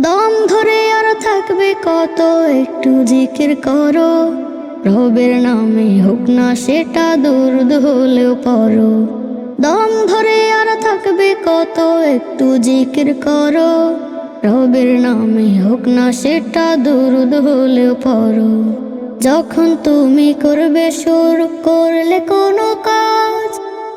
দম ধরে আর থাকবে কত? একটু জিকির করো। রবের নামে হোক না সেটা দুর্দ হলেও পরো দম ধরে আর থাকবে কত? একটু জিকির করো। রবের নামে হোক না সেটা দুরুদ হলেও পরো যখন তুমি করবে শুরু করলে কোনো কাজ।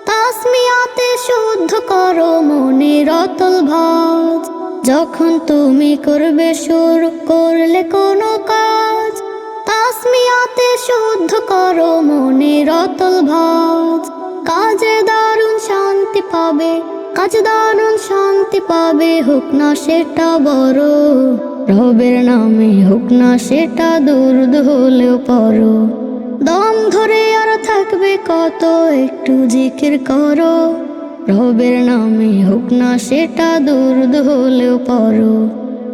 তাসমিয়াতে শুদ্ধ করো মনের অতল ভাজ। যখন তুমি করবে শুরু করলে কোনো কাজ, তাসমিয়াতে শুদ্ধ করো মনের অতল ভাজ। কাজে দারুণ শান্তি পাবে, কাজে দারুণ শান্তি পাবে, হোক না সেটা বড়। রবের নামে হোক না সেটা দুর্দ হলেও পরো। দম ধরে আর থাকবে কত, একটু জিকির করো। রবের নামে হোক না সেটা দুর্দ হলেও পরো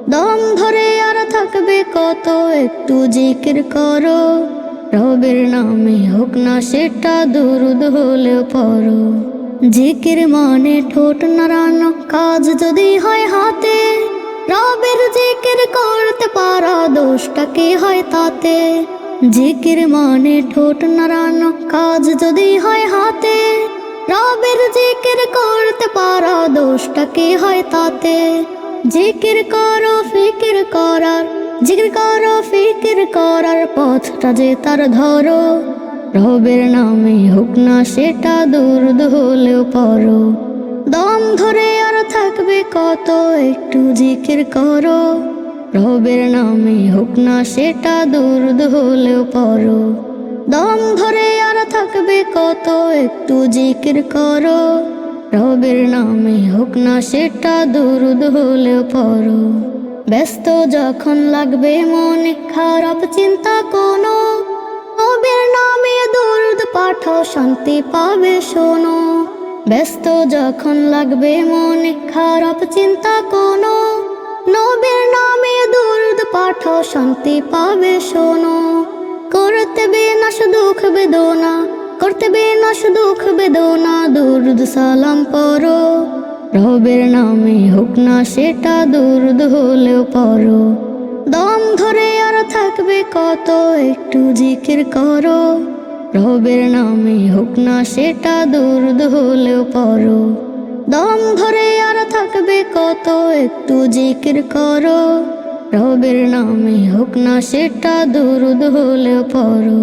দম ধরে আর থাকবে কত, একটু জিকির করো। রবের নামে হোক না সেটা দুরুদ হলেও পরো জিকির মানে ঠোঁট নাড়ানো, কাজ যদি হয় হাতে। রবের জিকির করতে পারা, দোষটা কি হয় তাতে? জিকির মানে ঠোঁট নাড়ানো, কাজ যদি হয় হাতে। রবের জিকির করতে পারা, দোষটা কি হয় তাতে? জিকির করো, ফিকির করার জিকির করো, ফিকির করার পথটা যে তার ধরো। রবের নামে হোক না সেটা দুর্দ হলেও পরো দম ধরে আর থাকবে কত, একটু জিকির করো। রবের নামে হোক না সেটা দুর্দ হলেও পরো দম ধরে আর থাকবে কত? একটু জিকির করো। রবের নামে হোক না সেটা, দুরুদ হলেও পড়ো। ব্যস্ত যখন লাগবে মনে, খারাপ চিন্তা কোনো। রবের নামে দুরুদ পাঠাও, শান্তি পাবে, শোনো। ব্যস্ত যখন লাগবে মনে, খারাপ চিন্তা কোনো। নবের নামে দুরুদ পাঠাও, শান্তি পাবে, শোনো। করতে বিনাশ দুঃখ বেদনা করতে বিনাশ দুঃখ বেদনা, দুরুদ সালাম পরো রবের নামে হোক না সেটা, দুরুদ হলেও পরো দম ধরে আর থাকবে কত, একটু জিকির করো। রবের নামে হোক না সেটা, দুরুদ হলেও পরো দম ধরে আর থাকবে কত, একটু জিকির করো। রবের নামে হোক না সেটা, দুরুদ হলেও পড়ো।